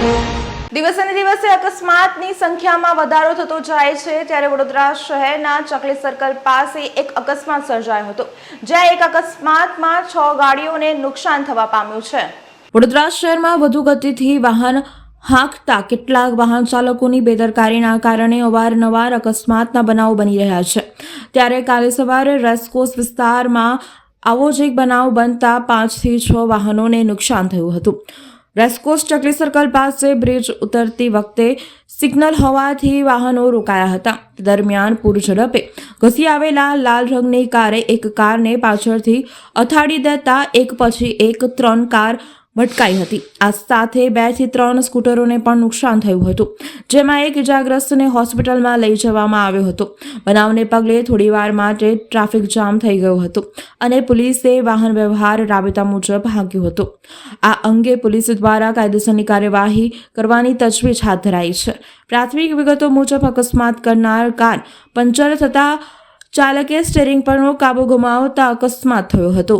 દિવસે દિવસે અકસ્માતની સંખ્યામાં વધારો થતો જાય છે. ત્યારે વડોદરા શહેરના ચકલી સર્કલ પાસે એક અકસ્માત સર્જાયો હતો, જ્યાં એક અકસ્માતમાં છ ગાડીઓને નુકસાન થવા પામ્યું છે. વડોદરા શહેરમાં વધુ ગતિથી વાહન હાંકતા કેટલાક વાહન ચાલકોની બેદરકારીના કારણે અવારનવાર અકસ્માતના બનાવો બની રહ્યા છે. ત્યારે કાલે સવારે રેસકોસ વિસ્તારમાં આવો જ એક બનાવ બનતા પાંચથી છ વાહનોને નુકસાન થયું હતું. રેસકોર્સ ચકલી સર્કલ પાસે બ્રિજ ઉતરતી વખતે સિગ્નલ હોવાથી વાહનો રોકાયા હતા. દરમિયાન પૂર ઝડપે ઘસી આવેલા લાલ રંગની કારે એક કારને પાછળથી અથાડી દેતા એક પછી એક ત્રણ કાર ભટકાઈ હતી. આ સાથે બેથી ત્રણ સ્કૂટરોને પણ નુકસાન થયું હતું, જેમાં એક ઇજાગ્રસ્તને હોસ્પિટલમાં લઈ જવામાં આવ્યો હતો. બનાવને પગલે થોડીવાર માટે ટ્રાફિક જામ થઈ ગયો હતો અને પોલીસે વાહન વ્યવહાર રાબેતા મુજબ હાંક્યો હતો. આ અંગે પોલીસ દ્વારા કાયદેસરની કાર્યવાહી કરવાની તજવીજ હાથ ધરાઈ છે. પ્રાથમિક વિગતો મુજબ અકસ્માત કરનાર કાર પંચર થતાં ચાલકે સ્ટેરિંગ પરનો કાબુ ગુમાવતા અકસ્માત થયો હતો.